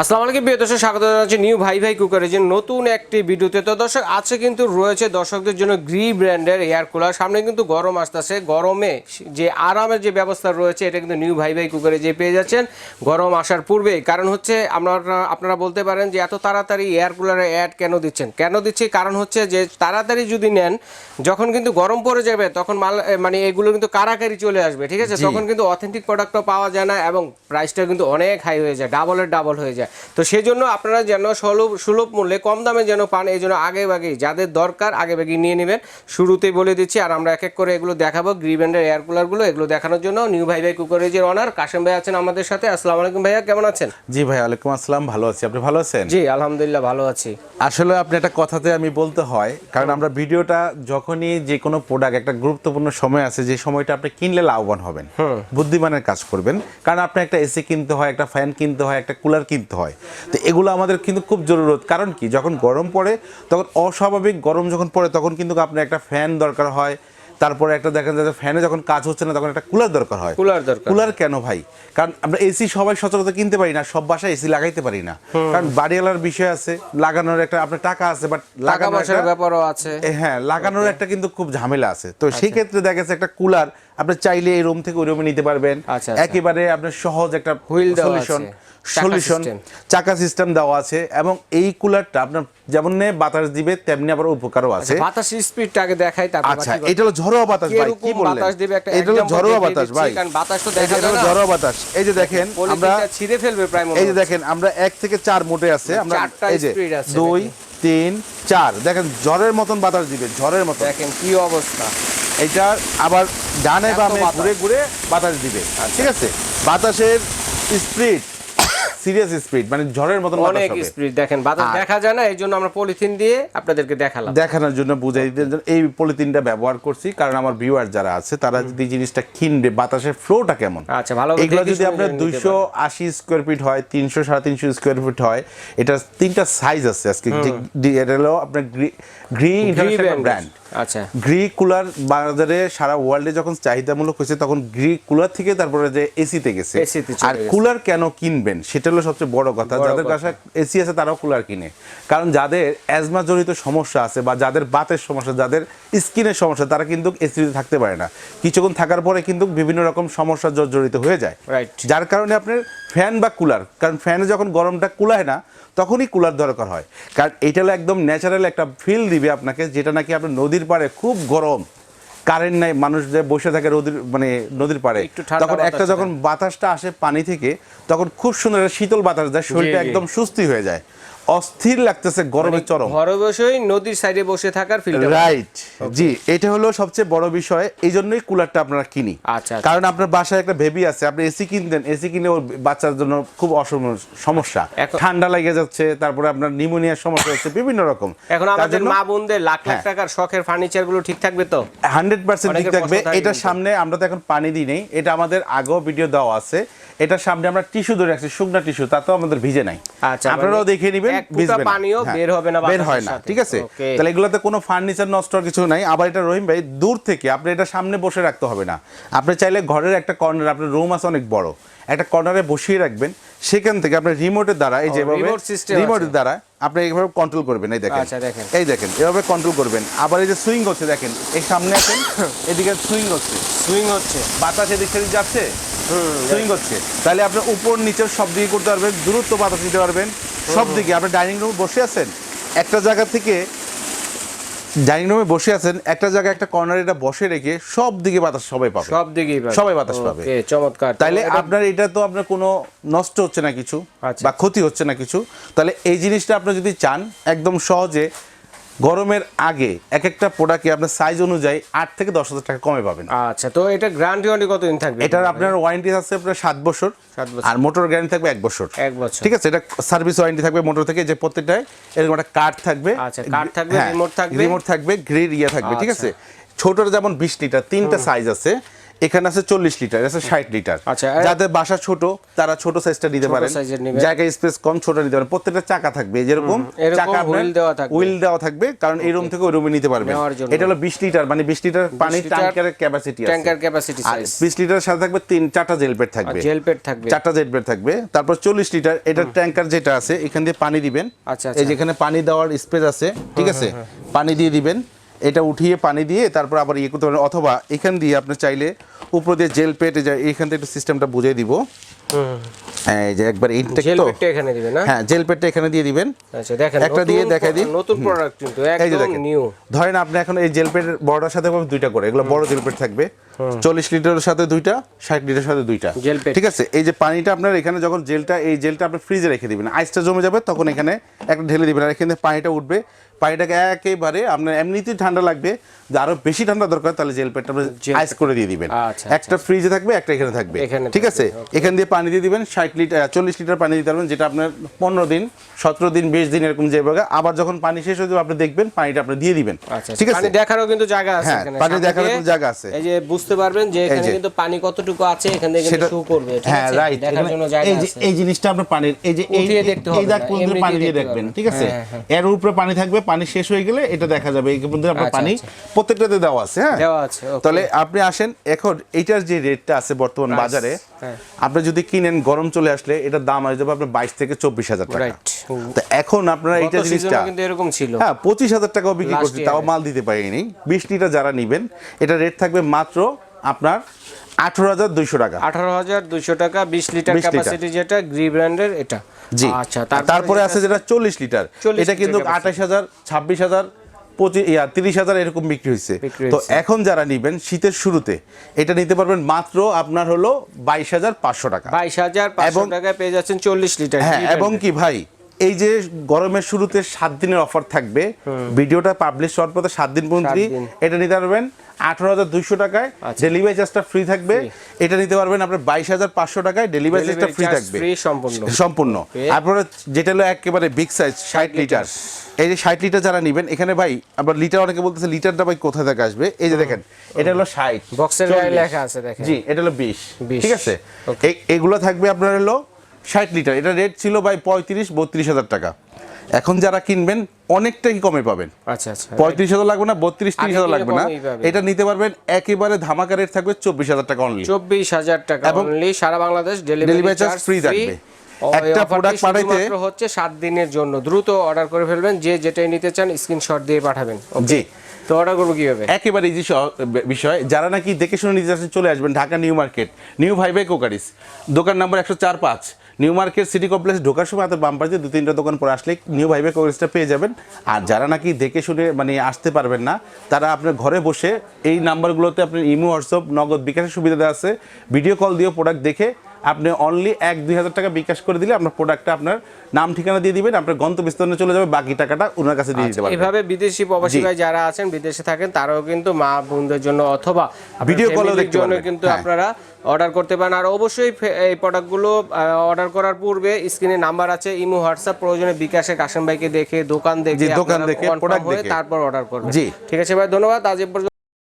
আসসালামু আলাইকুম প্রিয় দর্শক স্বাগত জানাচ্ছি নিউ ভাই ভাই কুকারের যে নতুন একটি ভিডিওতে। তো দর্শক আছে কিন্তু রয়েছে দর্শকদের জন্য গ্রি ব্র্যান্ডের এয়ার কুলার। সামনে কিন্তু গরম আসতেছে। গরমে যে আরামের যে ব্যবস্থা রয়েছে এটা কিন্তু নিউ ভাই ভাই কুকারে যে পেয়ে যাচ্ছেন গরম আসার পূর্বেই। কারণ হচ্ছে আপনারা আপনারা বলতে পারেন যে এত তাড়াতাড়ি এয়ার কুলারে অ্যাড কেন দিচ্ছেন? কেন দিচ্ছি? কারণ হচ্ছে যে তাড়াতাড়ি যদি নেন যখন কিন্তু গরম পড়ে যাবে তখন মাল মানে এগুলো কিন্তু কারাকারি চলে আসবে ঠিক আছে? তখন কিন্তু অথেন্টিক প্রোডাক্টও পাওয়া যায় না এবং প্রাইসটা কিন্তু অনেক হাই হয়ে যায় ডাবলের ডাবল হয়ে যায়। তো সেই জন্য আপনারা যেন সুলভ সুলভ মূল্যে কম দামে যেন পান এই জন্য আগে ভাগেই যাদের দরকার আগে ভাগেই নিয়ে নেবেন। শুরুতেই বলে দিচ্ছি আর আমরা এক এক করে এগুলো দেখাবো গ্রিব্যান্ডের এয়ার কুলারগুলো এগুলো দেখানোর জন্য নিউ ভাই ভাই কুকারেজের অনার কাশেম ভাই আছেন আমাদের সাথে। আসসালামু আলাইকুম ভাইয়া কেমন আছেন? জি ভাই ওয়ালাইকুম আসসালাম ভালো আছি। আপনি ভালো আছেন? জি আলহামদুলিল্লাহ ভালো আছি। আসলে আপনি একটা কথাতে আমি বলতে হয় কারণ আমরা ভিডিওটা যখনই যে কোনো প্রোডাক্ট একটা গুরুত্বপূর্ণ সময় আছে যে সময়টা আপনি কিনলে লাভবান হবেন। বুদ্ধিমানের কাজ করবেন। কারণ আপনি একটা এসি কিনতে হয় একটা ফ্যান কিনতে হয় একটা কুলার কিনতে হয়। তো এগুলো আমাদের কিন্তু খুব জরুরত। কারণ কি? যখন গরম পড়ে তখন অস্বাভাবিক গরম যখন পড়ে তখন কিন্তু আপনার একটা ফ্যান দরকার হয়। তারপরে একটা দেখেন যে ফ্যানে যখন কাজ হচ্ছে না তখন একটা কুলার দরকার হয়। কুলার দরকার। কুলার কেন ভাই? কারণ আমরা এসি সবাই সচরাচর কিনতে পারি না সব বাসায় এসি লাগাইতে পারি না। কারণ বাড়িওয়ালার বিষয় আছে লাগানোর একটা আপনার টাকা আছে বাট লাগানোর ব্যাপারও আছে। হ্যাঁ লাগানোর একটা কিন্তু খুব ঝামেলা আছে। তো সেই ক্ষেত্রে দেখা যাচ্ছে একটা কুলার আপনি চাইলে এই রুম থেকে ওই রুমে নিতে পারবেন। আচ্ছা, আচ্ছা। একেবারে আপনার সহজ একটা দেওয়া সলিউশন সলিউশন চাকা সিস্টেম দেওয়া আছে এবং এই কুলারটা আপনার যেমন বাতাস দিবে তেমনি আবার উপকারও আছে। বাতাস স্পিডটা আগে দেখাই তারপর আচ্ছা এটা হলো ঝড়োয়া বাতাস ভাই কি বললেন? বাতাস দিবে একটা এটা হলো example বাতাস ভাই। কারণ বাতাস তো এই দেখা যায় না। ঝড়োয়া বাতাস। এই যে দেখেন আমরা ছিঁড়ে ফেলবে প্রায় এই যে দেখেন আমরা এক থেকে চার মোটে আছে আমরা চারটা এই যে speed আছে দুই দেখি। তিন চার। দেখেন ঝড়ের মতন বাতাস দিবে ঝড়ের মতন। দেখেন কি অবস্থা। এইটার আবার ডানে বামে। ঘুরে ঘুরে বাতাস দিবে। ঠিক আছে? বাতাসের স্পিড সিরিয়াস স্পিড মানে ঝড়ের মতন বাতাস অনেক স্পিড দেখেন বাতাস দেখা যায় না এই জন্য আমরা পলিথিন দিয়ে আপনাদেরকে দেখালাম। দেখানোর জন্য বুঝাই দিতে এই পলিথিনটা ব্যবহার করছি কারণ আমার ভিউয়ার যারা আছে তারা যদি জিনিসটা কিনবে বাতাসের ফ্লোটা কেমন? আচ্ছা, ভালো করে এগুলো যদি আপনার দুইশো আশি স্কোয়ার ফিট হয় তিনশো সাড়ে তিনশো স্কোয়ার ফিট হয় এটা তিনটা সাইজ আছে আজকে। এটা হলো আপনার গ্রি গ্রি ব্র্যান্ড আচ্ছা। গ্রি কুলার বাজারে সারা ওয়ার্ল্ডে যখন চাহিদামূলক হয়েছে তখন গ্রি কুলার থেকে তারপরে যে এসিতে গেছে। আর কুলার কেন কিনবেন? সেটা হলো সবচেয়ে বড় কথা। যাদের কাছে এসি আছে তারাও কুলার কিনে। কারণ যাদের অ্যাজমা জনিত সমস্যা আছে বা যাদের বাতের সমস্যা যাদের স্কিনের সমস্যা তারা কিন্তু এসিতে থাকতে পারে না। কিছুক্ষণ থাকার পরে কিন্তু বিভিন্ন রকম সমস্যা জর্জরিত হয়ে যায়. যার কারণে আপনার ফ্যান বা কুলার কারণ ফ্যানে যখন গরমটা কুলায় না তখনই কুলার দরকার হয়। কারণ এটা হলো একদম ন্যাচারাল একটা ফিল দিবে আপনাকে যেটা নাকি আপনার নদীর পাড়ে খুব গরম। কারেন্ট নাই মানুষ যে বসে থাকে নদীর মানে নদীর পাড়ে। তখন একটা যখন বাতাসটা আসে পানি থেকে তখন খুব সুন্দর শীতল বাতাস দেয় শরীরটা একদম সুস্থি হয়ে যায়। অস্থির লাগতেছে গরমের চরম। ঘরে বসেই নদীর সাইডে বসে থাকার ফিল্টার রাইট জি এটা হলো সবচেয়ে বড় বিষয় এই জন্যই কুলারটা আপনারা কিনি। আচ্ছা, আচ্ছা। কারণ আপনার বাসায় একটা বেবি আছে আপনি এসি কিনতেন এসি কিনে ওর বাচ্চার জন্য খুব অসম সমস্যা। ঠান্ডা লেগে যাচ্ছে তারপরে আপনার নিউমোনিয়ার সমস্যা হচ্ছে বিভিন্ন রকম। এখন আমাদের মা বোনদের লাখ লাখ হ্যাঁ। টাকার শখের ফার্নিচারগুলো ঠিক থাকবে তো? হান্ড্রেড পার্সেন্ট ঠিক থাকবে। এটার সামনে আমরা তো এখন পানি দিই নেই এটা আমাদের আগেও ভিডিও দেওয়া আছে। এটার সামনে আমরা টিস্যু ধরে রাখছি শুকনা টিস্যু তাতেও আমাদের ভিজে নাই। আচ্ছা, আপনারাও মানে দেখে নেবেন এক ফোঁটা পানিও হ্যাঁ, বের হবে না বের হয় না ঠিক আছে? তাহলে এগুলোতে কোনো ফার্নিচার নষ্ট হওয়ার কিছু নাই। আবার এটা রহিম ভাই দূর থেকে আপনি এটা সামনে বসে রাখতে হবে না। আপনি চাইলে ঘরের একটা কর্নার আপনার রুম আছে অনেক বড়। একটা কর্নারে বসিয়ে রাখবেন। সেখান থেকে আপনার রিমোটের দ্বারা এই ও, যে এভাবে remote system রিমোটের দ্বারা আপনি এইভাবে কন্ট্রোল করবেন এই দেখেন। আচ্ছা, দেখেন। এই দেখেন এভাবে কন্ট্রোল করবেন। আবার এই যে সুইং হচ্ছে দেখেন এই সামনে আছেন এদিকে সুইং হচ্ছে। সুইং হচ্ছে। বাতাস এদিক সেদিক যাচ্ছে? সুইং হচ্ছে। তাহলে আপনি উপর নিচে সব দিকে করতে পারবেন দূরত্ব বাতাস দিতে পারবেন। সব দিকে আপনি ডাইনিং রুমে বসে আছেন একটা জায়গা থেকে ডাইনিং রুমে বসে আছেন একটা জায়গায় একটা কর্নার এটা বসে রেখে সব দিকে বাতাস সবাই পাবে সব দিকে সবাই বাতাস পাবে। চমৎকার তাহলে আপনার এটা তো আপনার কোনো নষ্ট হচ্ছে না কিছু আচ্ছা। বা ক্ষতি হচ্ছে না কিছু তাহলে এই জিনিসটা আপনি যদি চান একদম সহজে গরমের আগে এক একটা প্রোডাক্টে আপনার সাইজ অনুযায়ী আট থেকে দশ হাজার টাকা কমে পাবেন। আচ্ছা তো এটা গ্যারান্টি ওয়ারেন্টি কতদিন থাকবে? এটার আপনার ওয়ারেন্টি আছে আপনার সাত বছর। সাত বছর। আর মোটর গ্যারান্টি থাকবে এক বছর। এক বছর। ঠিক আছে এটা সার্ভিস ওয়ারেন্টি থাকবে মোটর থেকে যে প্রত্যেকটায় এরকম একটা কার্ড থাকবে। আচ্ছা, card থাকবে, remote থাকবে। রিমোট থাকবে গ্রিড ইয়ে থাকবে ঠিক আচ্ছা। আছে? ছোটর যেমন বিশ লিটার তিনটা সাইজ আছে। এখানে আছে চল্লিশ লিটার আছে ষাট লিটার। আচ্ছা, যাদের বাসা ছোট তারা ছোট সাইজটা নিতে পারেন। জায়গায় স্পেস কম ছোট নিতে পারেন। প্রত্যেকটা চাকা থাকবে যেরকম চাকা wheel দেওয়া থাকবে। হুইল দেওয়া থাকবে কারণ এই রুম থেকে ওই রুমে নিতে পারবে এটা হলো বিশ লিটার মানে বিশ লিটার পানির লিটার ট্যাঙ্কারের ক্যাপাসিটি আছে। ট্যাঙ্কার ক্যাপাসিটি আর বিশ লিটারের সাথে থাকবে তিন চারটা জেল পেট থাকবে। জেল পেট থাকবে। চারটা জেল বেড থাকবে। তারপর চল্লিশ লিটার এটা ট্যাঙ্কার যেটা আছে এখান দিয়ে পানি দিবেন। আচ্ছা, এই আচ্ছা। যেখানে পানি দেওয়ার স্পেস আছে ঠিক আছে? পানি দিয়ে দিবেন। এটা উঠিয়ে পানি দিয়ে তারপর আবার ইয়ে করতে পারেন। অথবা এখান দিয়ে আপনি চাইলে উপর দিয়ে জেল পেটে যায় এইখান থেকে একটু সিস্টেমটা বুঝিয়ে দিব। এই যে একবার ইনটেক তো। এখানে দিবে না? হ্যাঁ জেল পেটটা এখানে দিয়ে দিবেন। আচ্ছা দেখেন একটা দিয়ে দেখাই দিই। নতুন প্রোডাক্ট কিন্তু একদম নিউ ধরেন আপনি এখন এই জেল পেটের বড়টার সাথে পাবেন দুইটা করে। এগুলো বড় জেল পেট থাকবে। লিটারের সাথে দুইটা লিটারের সাথে দুইটা। জেল পেট। ঠিক আছে? এই যে পানিটা আপনার এখানে যখন জেলটা এই জেলটা আপনি ফ্রিজে রেখে দিবেন। আইসটা জমে যাবে তখন এখানে একটা ঢেলে দিবেন। আর এখানে পানিটা উঠবে। পানিটাকে একেবারে আপনার এমনিতেই ঠান্ডা লাগবে যে আরও বেশি ঠান্ডা দরকার তাহলে জেল পেটটা আইস করে দিয়ে দিবেন। আচ্ছা, একটা ফ্রিজে থাকবে একটা এখানে থাকবে। ঠিক আছে? এখান দিয়ে পানি দিয়ে দিবেন ষাট লিটার চল্লিশ লিটার পানি দিতে পারবেন যেটা আপনার পনেরো দিন সতেরো দিন বিশ দিন এরকম যেভাবে আবার যখন পানি শেষ হয়ে যাবে আপনি দেখবেন পানিটা আপনি দিয়ে দিবেন। আচ্ছা ঠিক আছে? দেখারও কিন্তু জায়গা আছে হ্যাঁ, পানি দেখারও কিন্তু জায়গা আছে। এই যে বুঝতে পারবেন যে এখানে কিন্তু পানি কতটুকু আছে এখান থেকে কিন্তু সেটা শো করবে হ্যাঁ রাইট দেখার জন্য জায়গা এই আছে। এই জিনিসটা আপনার পানির এই যে এই দেখতে এই হবে দাগ না, পানি দিয়ে পারবেন। ঠিক আছে? হ্যাঁ, হ্যাঁ। এর উপরে পানি থাকবে পানি শেষ হয়ে গেলে এটা দেখা যাবে। এই পর্যন্ত আপনার আচ্ছা, পানি আচ্ছা। প্রত্যেকটাতে দেওয়া আছে হ্যাঁ? দেওয়া আছে, তাহলে আপনি আসেন এখন এটার যে রেটটা আছে বর্তমান বাজারে হ্যাঁ। আপনি যদি কিনেন গরম চলে আসলে এটার দাম যাবে আপনার বাইশ থেকে চব্বিশ হাজার টাকা। তো এখন আপনারা এইটা জিনিসটা কিন্তু এরকম ছিল। হ্যাঁ পঁচিশ হাজার টাকাও বিক্রি করছি তাও মাল দিতে পারিনি। বিশ লিটার যারা নিবেন এটা রেট থাকবে মাত্র আপনার আঠারো হাজার দুইশো টাকা। আঠারো হাজার দুইশো টাকা বিশ লিটার 20 লিটার। ক্যাপাসিটি যেটা গ্রি ব্র্যান্ডের এটা। জি। আচ্ছা তারপরে আছে যেটা চল্লিশ লিটার। এটা কিন্তু আঠাশ হাজার ছাব্বিশ হাজার পঁচিশ ইয়া তিরিশ হাজার এরকম বিক্রি হয়েছে। তো এখন যারা নেবেন শীতের শুরুতে এটা নিতে পারবেন মাত্র আপনার হলো বাইশ হাজার পাঁচশো টাকা। বাইশ হাজার টাকায় পেয়ে যাচ্ছেন চল্লিশ লিটার হ্যাঁ এবং কি ভাই? এই যে গরমের শুরুতে সাত দিনের অফার থাকবে ভিডিওটা পাবলিশ হওয়ার পরে সাত দিন পর্যন্ত এটা নিতে পারবেন আঠারো হাজার দুইশো টাকায়। ডেলিভারি চার্জটা ফ্রি থাকবে। এটা নিতে পারবেন আপনার বাইশ হাজার পাঁচশো টাকায় ডেলিভারি চার্জটা ফ্রি থাকবে। সম্পূর্ণ। সম্পূর্ণ। তারপরে যেটা হলো একেবারে বিগ সাইজ ষাট লিটার এই যে ষাট লিটার যারা নেবেন এখানে ভাই আবার লিটার অনেকে বলতেছে লিটারটা ভাই কোথা থেকে আসবে? এই যে দেখেন এটা হলো ষাট বক্সের লেখা আছে দেখেন। জি এটা হলো বিশ। 20 ঠিক আছে? এগুলো থাকবে আপনার হলো ষাট লিটার। এটা রেট ছিল ভাই পঁয়ত্রিশ বত্রিশ হাজার টাকা। এখন যারা কিনবেন অনেকটাই কমে পাবেন। আচ্ছা আচ্ছা। পঁয়ত্রিশ হাজার লাগবে না বত্রিশ তিরিশ হাজার লাগবে না। এটা নিতে পারবেন একেবারে ধামাকা রেট থাকবে চব্বিশ হাজার টাকা অনলি চব্বিশ হাজার টাকা এবং সারা বাংলাদেশ ডেলিভারি চার্জ ফ্রি থাকবে। একটা product পাঠাইতে- হচ্ছে সাত দিনের জন্য। দ্রুত অর্ডার করে ফেলবেন যে যেটাই নিতে চান স্ক্রিনশট দিয়ে পাঠাবেন। জি। তো অর্ডার করব কীভাবে? একেবারে ইজি বিষয়। যারা নাকি দেখে শুনে নিতে চাচ্ছেন চলে আসবেন ঢাকা নিউ মার্কেট নিউ ভাইবে কোকারিস। দোকান নাম্বার একশো চার পাঁচ। নিউ মার্কেট সিটি কমপ্লেক্স ঢোকার সময় হাতের বাম পাশে দু, তিনটা দোকান পরে আসলে নিউ ভাইবে কংগ্রেসটা পেয়ে যাবেন। আর যারা নাকি দেখে শুনে মানে আসতে পারবেন না, তারা আপনার ঘরে বসে এই নাম্বারগুলোতে আপনার ইমো হোয়াটসঅ্যাপ নগদ বিকাশের সুবিধা আছে। ভিডিও কল দিয়েও প্রোডাক্ট দেখে আপনি অনলি এক দুই হাজার টাকা বিকাশ করে দিলে আপনার প্রোডাক্টটা আপনার নাম ঠিকানা দিয়ে দিবেন আপনার গন্তব্যস্থানে চলে যাবে বাকি টাকাটা ওনার কাছে দিয়ে দিতে পারবেন এভাবে বিদেশি প্রবাসী ভাই যারা আছেন বিদেশে থাকেন তারাও কিন্তু মা বোনদের জন্য অথবা ভিডিও call-এও দেখতে জন্য। কিন্তু হ্যাঁ। আপনারা অর্ডার করতে পারেন আর অবশ্যই এই প্রোডাক্টগুলো অর্ডার করার পূর্বে স্ক্রিনে নাম্বার আছে ইমো হোয়াটসঅ্যাপ প্রয়োজনে বিকাশে কাশেম ভাইকে দেখে দোকান দেখে দোকান দেখে, হয়ে দেখে। তারপর অর্ডার করবেন জি। ঠিক আছে ভাই ধন্যবাদ আজ এ পর্যন্ত